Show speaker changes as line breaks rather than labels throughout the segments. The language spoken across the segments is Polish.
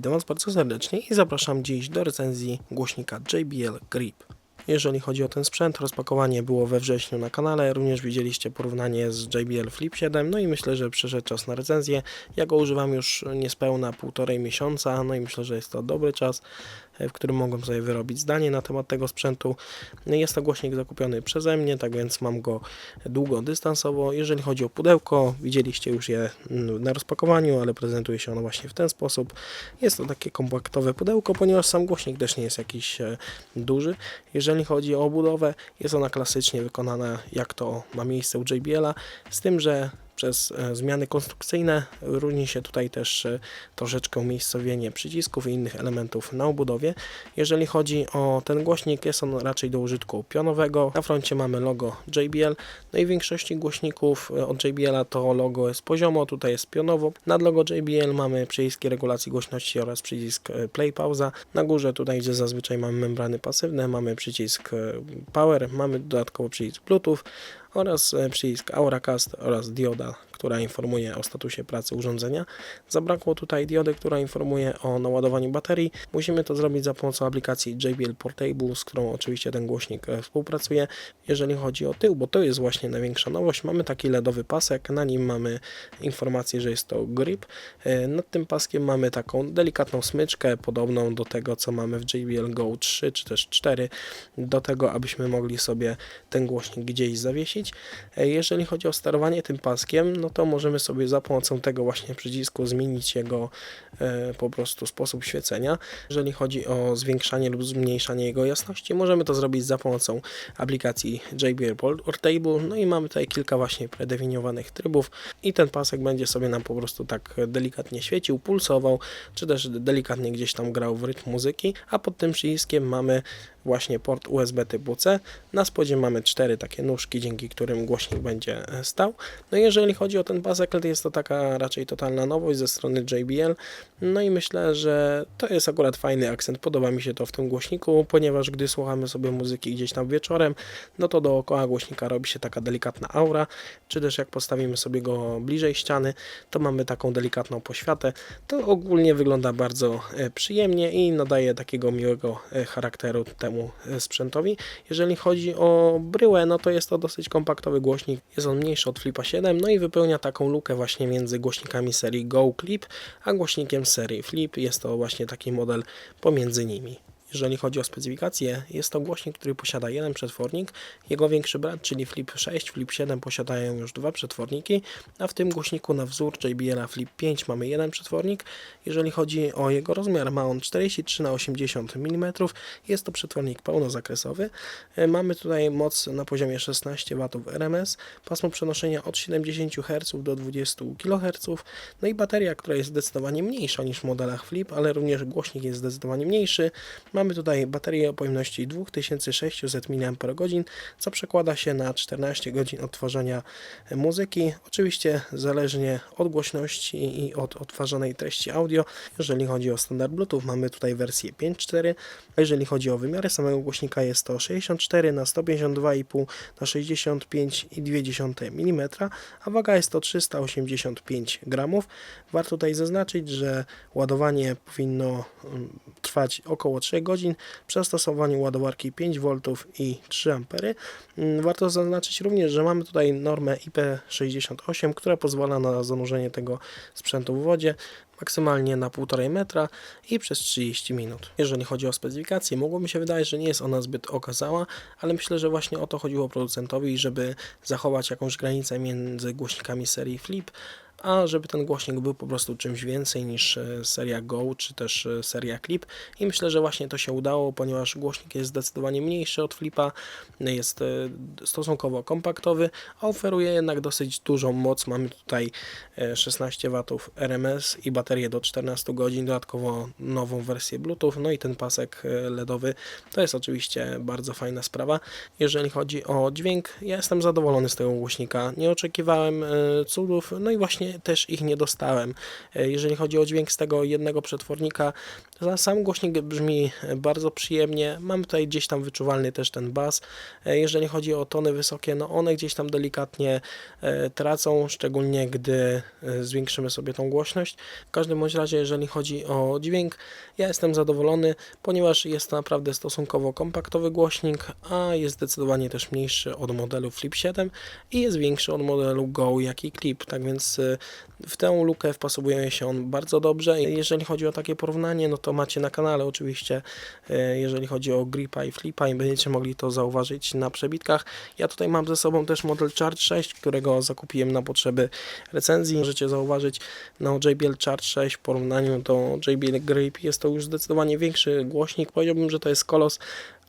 Witam Was bardzo serdecznie i zapraszam dziś do recenzji głośnika JBL Grip. Jeżeli chodzi o ten sprzęt, rozpakowanie było we wrześniu na kanale, również widzieliście porównanie z JBL Flip 7, no i myślę, że przyszedł czas na recenzję. Ja go używam już niespełna półtorej miesiąca, no i myślę, że jest to dobry czas, w którym mogłem sobie wyrobić zdanie na temat tego sprzętu. Jest to głośnik zakupiony przeze mnie, tak więc mam go długodystansowo. Jeżeli chodzi o pudełko, widzieliście już je mm, na rozpakowaniu, ale prezentuje się ono właśnie w ten sposób. Jest to takie kompaktowe pudełko, ponieważ sam głośnik też nie jest jakiś e, duży. Jeżeli chodzi o obudowę, jest ona klasycznie wykonana, jak to ma miejsce u JBL-a, z tym, że przez e, zmiany konstrukcyjne różni się tutaj też e, troszeczkę umiejscowienie przycisków i innych elementów na obudowie. Jeżeli chodzi o ten głośnik, jest on raczej do użytku pionowego. Na froncie mamy logo JBL, no i w większości głośników e, od JBL to logo jest poziomo, tutaj jest pionowo. Nad logo JBL mamy przyciski regulacji głośności oraz przycisk play pauza. Na górze tutaj, gdzie zazwyczaj mamy membrany pasywne, mamy przycisk power, mamy dodatkowo przycisk bluetooth oraz przycisk Auracast oraz dioda, która informuje o statusie pracy urządzenia. Zabrakło tutaj diody, która informuje o naładowaniu baterii. Musimy to zrobić za pomocą aplikacji JBL Portable, z którą oczywiście ten głośnik współpracuje. Jeżeli chodzi o tył, bo to jest właśnie największa nowość, mamy taki LEDowy pasek, na nim mamy informację, że jest to grip. Nad tym paskiem mamy taką delikatną smyczkę, podobną do tego, co mamy w JBL Go 3 czy też 4, do tego, abyśmy mogli sobie ten głośnik gdzieś zawiesić. Jeżeli chodzi o sterowanie tym paskiem, no to możemy sobie za pomocą tego właśnie przycisku zmienić jego e, po prostu sposób świecenia. Jeżeli chodzi o zwiększanie lub zmniejszanie jego jasności, możemy to zrobić za pomocą aplikacji JBL Portable. No i mamy tutaj kilka właśnie predefiniowanych trybów i ten pasek będzie sobie nam po prostu tak delikatnie świecił, pulsował, czy też delikatnie gdzieś tam grał w rytm muzyki, a pod tym przyciskiem mamy właśnie port USB typu C. Na spodzie mamy cztery takie nóżki, dzięki którym głośnik będzie e, stał. No jeżeli chodzi o ten to jest to taka raczej totalna nowość ze strony JBL. No i myślę, że to jest akurat fajny akcent. Podoba mi się to w tym głośniku, ponieważ gdy słuchamy sobie muzyki gdzieś tam wieczorem, no to dookoła głośnika robi się taka delikatna aura, czy też jak postawimy sobie go bliżej ściany, to mamy taką delikatną poświatę. To ogólnie wygląda bardzo e, przyjemnie i nadaje takiego miłego e, charakteru temu sprzętowi. Jeżeli chodzi o bryłę, no to jest to dosyć kompaktowy głośnik. Jest on mniejszy od Flipa 7, no i wypełnia taką lukę właśnie między głośnikami serii Go Clip, a głośnikiem serii Flip. Jest to właśnie taki model pomiędzy nimi. Jeżeli chodzi o specyfikację, jest to głośnik, który posiada jeden przetwornik. Jego większy brat, czyli Flip 6, Flip 7 posiadają już dwa przetworniki, a w tym głośniku na wzór JBL Flip 5 mamy jeden przetwornik. Jeżeli chodzi o jego rozmiar, ma on 43 na 80 mm. Jest to przetwornik pełnozakresowy. E, mamy tutaj moc na poziomie 16 W RMS, pasmo przenoszenia od 70 Hz do 20 kHz. No i bateria, która jest zdecydowanie mniejsza niż w modelach Flip, ale również głośnik jest zdecydowanie mniejszy. Tutaj baterię o pojemności 2600 mAh, co przekłada się na 14 godzin odtwarzania muzyki. Oczywiście zależnie od głośności i od odtwarzanej treści audio. Jeżeli chodzi o standard Bluetooth, mamy tutaj wersję 5.4, a jeżeli chodzi o wymiary samego głośnika, jest to 64 na 152,5 na 65,2 mm, a waga jest to 385 gramów. Warto tutaj zaznaczyć, że ładowanie powinno mm, trwać około 3 godzin przy zastosowaniu ładowarki 5V i 3 A. Mm, warto zaznaczyć również, że mamy tutaj normę IP68, która pozwala na zanurzenie tego sprzętu w wodzie maksymalnie na 1,5 metra i przez 30 minut. Jeżeli chodzi o specyfikację, mogło mi się wydaje, że nie jest ona zbyt okazała, ale myślę, że właśnie o to chodziło producentowi, żeby zachować jakąś granicę między głośnikami serii Flip, a żeby ten głośnik był po prostu czymś więcej niż e, seria Go czy też e, seria Clip i myślę, że właśnie to się udało, ponieważ głośnik jest zdecydowanie mniejszy od Flipa, jest e, stosunkowo kompaktowy, a oferuje jednak dosyć dużą moc. Mamy tutaj 16 W RMS i baterię do 14 godzin, dodatkowo nową wersję Bluetooth, no i ten pasek LEDowy. To jest oczywiście bardzo fajna sprawa. Jeżeli chodzi o dźwięk, ja jestem zadowolony z tego głośnika. Nie oczekiwałem cudów, no i właśnie też ich nie dostałem. E, jeżeli chodzi o dźwięk z tego jednego przetwornika, sam głośnik brzmi bardzo przyjemnie. Mam tutaj gdzieś tam wyczuwalny też ten bas. E, jeżeli chodzi o tony wysokie, no one gdzieś tam delikatnie e, tracą, szczególnie gdy zwiększymy sobie tą głośność. W każdym bądź razie, jeżeli chodzi o dźwięk, ja jestem zadowolony, ponieważ jest to naprawdę stosunkowo kompaktowy głośnik, a jest zdecydowanie też mniejszy od modelu Flip 7 i jest większy od modelu Go, jak i Clip. Tak więc w tę lukę wpasowuje się on bardzo dobrze. Jeżeli chodzi o takie porównanie, no to macie na kanale oczywiście, y, jeżeli chodzi o Gripa i Flipa i będziecie mogli to zauważyć na przebitkach. Ja tutaj mam ze sobą też model Charge 6, którego zakupiłem na potrzeby recenzji. Możecie zauważyć no JBL Charge 6 w porównaniu do JBL Grip jest to już zdecydowanie większy głośnik. Powiedziałbym, że to jest kolos,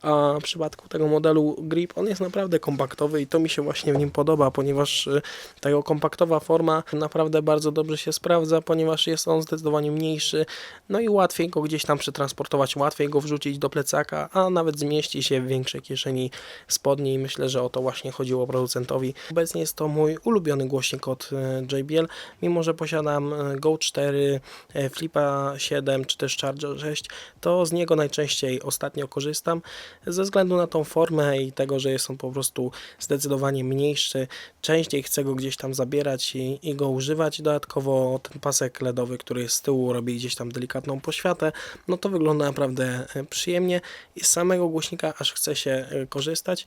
a w przypadku tego modelu Grip on jest naprawdę kompaktowy i to mi się właśnie w nim podoba, ponieważ y, ta jego kompaktowa forma naprawdę bardzo dobrze się sprawdza, ponieważ jest on zdecydowanie mniejszy, no i łatwiej go gdzieś tam przetransportować, łatwiej go wrzucić do plecaka, a nawet zmieści się w większej kieszeni spodniej. Myślę, że o to właśnie chodziło producentowi. Obecnie jest to mój ulubiony głośnik od y, JBL, mimo że posiadam y, Go 4, y, Flipa 7 czy też Charger 6, to z niego najczęściej ostatnio korzystam ze względu na tą formę i tego, że jest on po prostu zdecydowanie mniejszy. Częściej chcę go gdzieś tam zabierać i, i go używać. Dodatkowo ten pasek LEDowy, który z tyłu robi gdzieś tam delikatną poświatę, no to wygląda naprawdę e, przyjemnie i z samego głośnika aż chce się e, korzystać.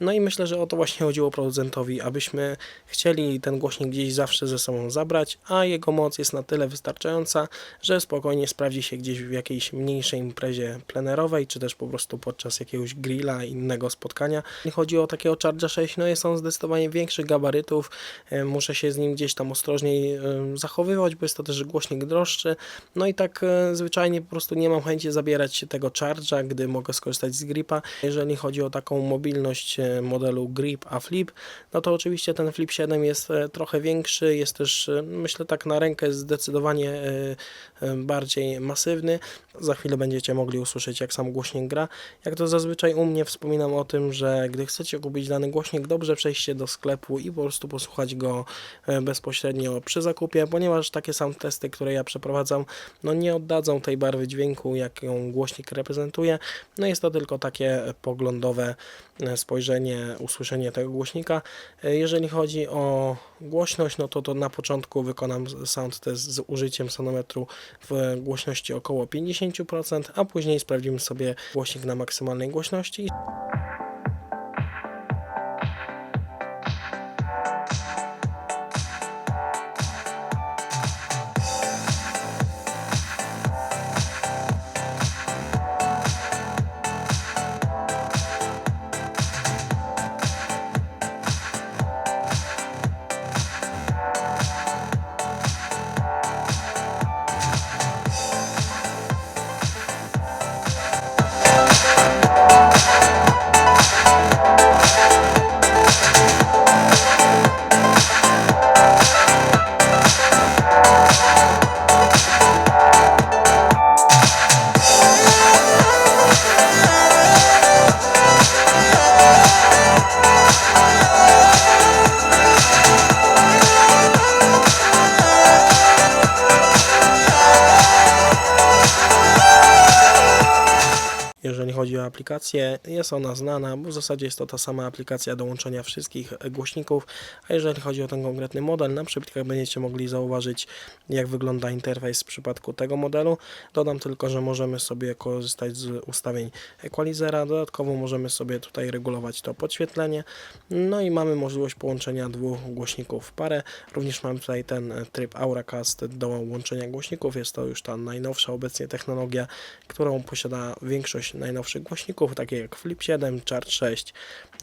No i myślę, że o to właśnie chodziło producentowi, abyśmy chcieli ten głośnik gdzieś zawsze ze sobą zabrać, a jego moc jest na tyle wystarczająca, że spokojnie sprawdzi się gdzieś w jakiejś mniejszej imprezie plenerowej, czy też po prostu podczas jakiegoś grilla, innego spotkania. Jeśli chodzi o takiego Charger 6, no jest on zdecydowanie większych gabarytów, e, muszę się z nim gdzieś tam ostrożniej e, zachowywać, bo jest to też głośnik droższy, no i tak e, zwyczajnie po prostu nie mam chęci zabierać się tego Charge'a, gdy mogę skorzystać z Gripa. Jeżeli chodzi o taką mobilność modelu Grip a Flip, no to oczywiście ten Flip 7 jest trochę większy, jest też myślę tak na rękę zdecydowanie bardziej masywny. Za chwilę będziecie mogli usłyszeć jak sam głośnik gra. Jak to zazwyczaj u mnie wspominam o tym, że gdy chcecie kupić dany głośnik, dobrze przejść się do sklepu i po prostu posłuchać go e, bezpośrednio przy zakupie, ponieważ takie sam testy, które ja przeprowadzam, no nie oddadzą tej barwy dźwięku, jaką głośnik reprezentuje. No jest to tylko takie poglądowe e, spojrzenie, usłyszenie tego głośnika. E, Jeżeli chodzi o głośność, no to, to na początku wykonam sound test z użyciem sonometru w głośności około 50%, a później sprawdzimy sobie głośnik na maksymalnej głośności. Jeżeli chodzi o aplikację, jest ona znana, bo w zasadzie jest to ta sama aplikacja do łączenia wszystkich głośników, a jeżeli chodzi o ten konkretny model, na przebitkach będziecie mogli zauważyć, jak wygląda interfejs w przypadku tego modelu. Dodam tylko, że możemy sobie korzystać z ustawień equalizera, dodatkowo możemy sobie tutaj regulować to podświetlenie, no i mamy możliwość połączenia dwóch głośników w parę. Również mamy tutaj ten tryb Auracast do łączenia głośników, jest to już ta najnowsza obecnie technologia, którą posiada większość najnowszych głośników, takie jak Flip 7, Charge 6,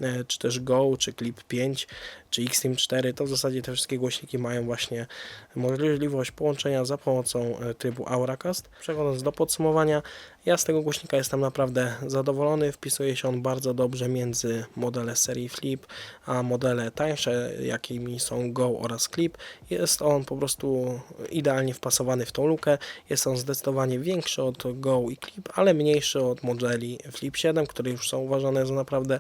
e, czy też Go, czy Clip 5, czy Xtreme 4, to w zasadzie te wszystkie głośniki mają właśnie możliwość połączenia za pomocą e, trybu Auracast. Przechodząc do podsumowania, ja z tego głośnika jestem naprawdę zadowolony, wpisuje się on bardzo dobrze między modele serii Flip, a modele tańsze, jakimi są Go oraz Clip. Jest on po prostu idealnie wpasowany w tą lukę, jest on zdecydowanie większy od Go i Clip, ale mniejszy od modeli Flip 7, które już są uważane za naprawdę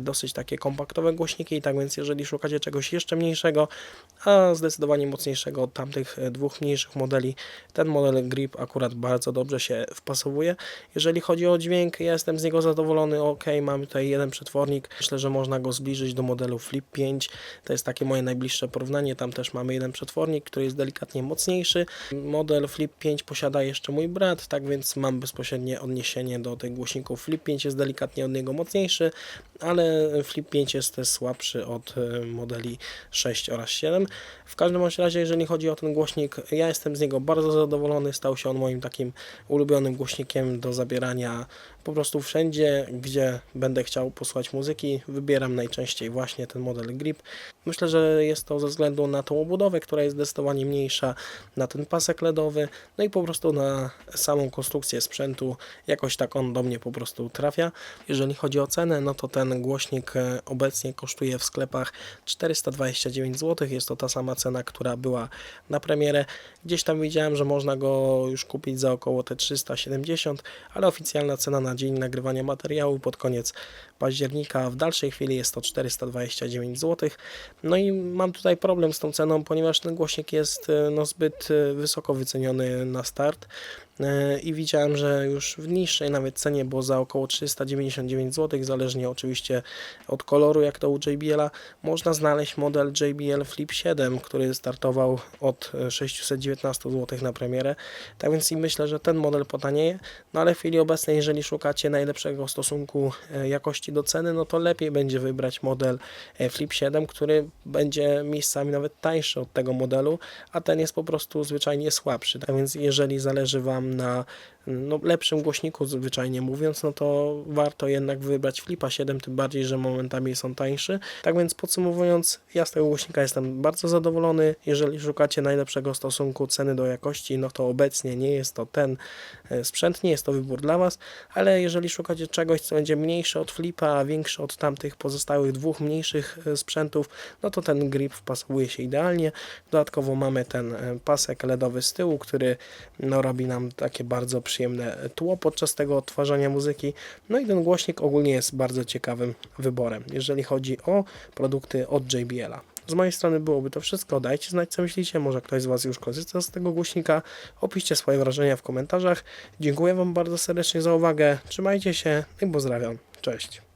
dosyć takie kompaktowe głośniki tak więc jeżeli szukacie czegoś jeszcze mniejszego, a zdecydowanie mocniejszego od tamtych e, dwóch mniejszych modeli, ten model Grip akurat bardzo dobrze się wpasowuje. Jeżeli chodzi o dźwięk, ja jestem z niego zadowolony, ok, mamy tutaj jeden przetwornik, myślę, że można go zbliżyć do modelu Flip 5, to jest takie moje najbliższe porównanie, tam też mamy jeden przetwornik, który jest delikatnie mocniejszy. Model Flip 5 posiada jeszcze mój brat, tak więc mam bezpośrednie odniesienie do tych głośników. Flip 5 jest delikatnie od niego mocniejszy, ale Flip 5 jest słabszy od e, modeli 6 oraz 7. W każdym razie, jeżeli chodzi o ten głośnik, ja jestem z niego bardzo zadowolony. Stał się on moim takim ulubionym głośnikiem do zabierania po prostu wszędzie, gdzie będę chciał posłuchać muzyki. Wybieram najczęściej właśnie ten model Grip. Myślę, że jest to ze względu na tą obudowę, która jest zdecydowanie mniejsza, na ten pasek LEDowy, no i po prostu na samą konstrukcję sprzętu. Jakoś tak on do mnie po prostu trafia. Jeżeli chodzi o cenę, no to ten głośnik e, obecnie kosztuje w sklepach 429 zł. Jest to ta sama cena, która była na premierę. Gdzieś tam widziałem, że można go już kupić za około te 370, ale oficjalna cena na dzień nagrywania materiału pod koniec października. W dalszej chwili jest to 429 zł. No i mam tutaj problem z tą ceną, ponieważ ten głośnik jest e, no, zbyt e, wysoko wyceniony na start E, i widziałem, że już w niższej nawet cenie, bo za około 399 zł, zależnie oczywiście od koloru, jak to u JBL-a, można znaleźć model JBL Flip 7, który startował od e, 619 zł na premierę. Tak więc i myślę, że ten model potanieje, no ale w chwili obecnej, jeżeli szukacie najlepszego stosunku e, do ceny, no to lepiej będzie wybrać model e, Flip 7, który będzie miejscami nawet tańszy od tego modelu, a ten jest po prostu zwyczajnie słabszy. Tak więc jeżeli zależy Wam na no, lepszym głośniku, zwyczajnie mówiąc, no to warto jednak wybrać Flipa 7, tym bardziej, że momentami są tańszy. Tak więc podsumowując, ja z tego głośnika jestem bardzo zadowolony. Jeżeli szukacie najlepszego stosunku ceny do jakości, no to obecnie nie jest to ten e, sprzęt, nie jest to wybór dla Was, ale jeżeli szukacie czegoś, co będzie mniejsze od Flipa, a większe od tamtych pozostałych dwóch mniejszych e, sprzętów, no to ten grip wpasowuje się idealnie. Dodatkowo mamy ten e, pasek LEDowy z tyłu, który no, robi nam takie bardzo przyjemne tło podczas tego odtwarzania muzyki. No i ten głośnik ogólnie jest bardzo ciekawym wyborem, jeżeli chodzi o produkty od JBL-a. Z mojej strony byłoby to wszystko. Dajcie znać, co myślicie. Może ktoś z Was już korzysta z tego głośnika. Opiszcie swoje wrażenia w komentarzach. Dziękuję Wam bardzo serdecznie za uwagę. Trzymajcie się i pozdrawiam. Cześć.